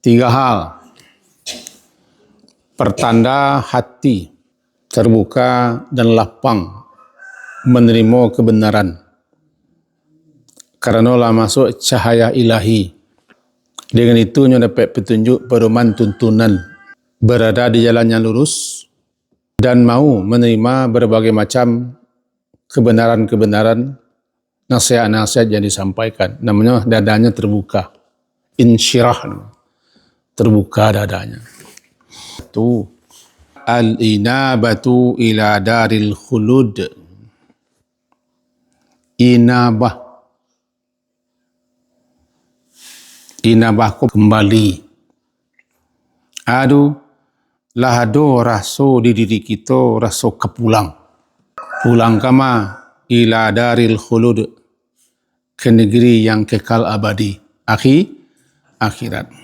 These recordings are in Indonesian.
Tiga hal. Pertanda hati terbuka dan lapang menerima kebenaran. Karena lah masuk cahaya ilahi. Dengan itu dapat petunjuk perumahan tuntunan berada di jalan yang lurus dan mau menerima berbagai macam kebenaran-kebenaran nasihat-nasihat yang disampaikan. Namanya dadanya terbuka. Insyirah. Terbuka dadanya. Itu al-inabatu ila daril khulud. Inabah. Inabah ku kembali. Aduh, lah do raso di diri kita raso kepulang. Pulang kama ila daril khulud ke negeri yang kekal abadi. Akhi, akhirat.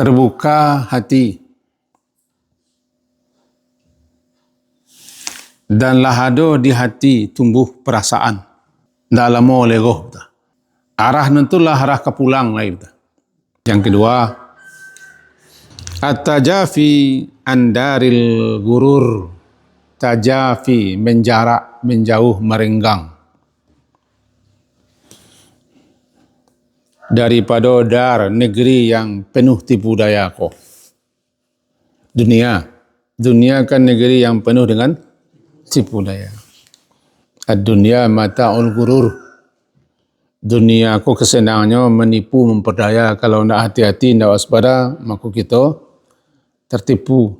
Terbuka hati dan lahado di hati tumbuh perasaan dalam legoh. Arah nentulah arah kepulang lah Yang kedua, At-tajafi andaril gurur. Tajafi menjarak, menjauh, merenggang. Daripada dar negeri yang penuh tipu daya ko. Dunia. Dunia kan negeri yang penuh dengan tipu daya. Ad-dunia mata'ul gurur. Dunia ko kesenangannya menipu, memperdaya. Kalau nak hati-hati, nak waspada, maka kita tertipu,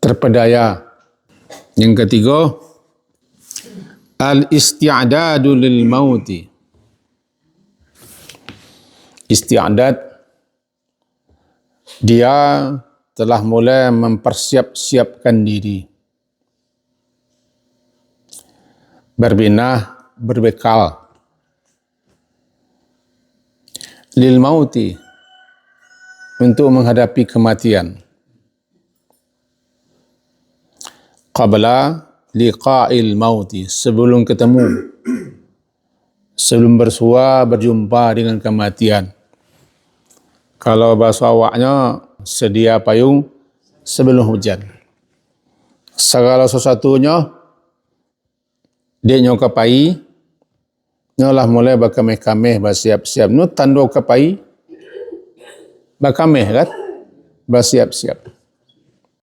terpedaya. Yang ketiga, al-isti'adadu lil mauti. Isti'adad, dia telah mulai mempersiap-siapkan diri. Berbinah, berbekal. Lil mauti, untuk menghadapi kematian. Qabla liqa'il mauti, sebelum ketemu, sebelum bersua, berjumpa dengan kematian. Kalau bahasa awaknya, sedia payung sebelum hujan. Segala sesuatunya, dia nyoka pai, nyolah mulai berkameh-kameh, bersiap-siap. Nu tanda kapai, berkameh kan bersiap-siap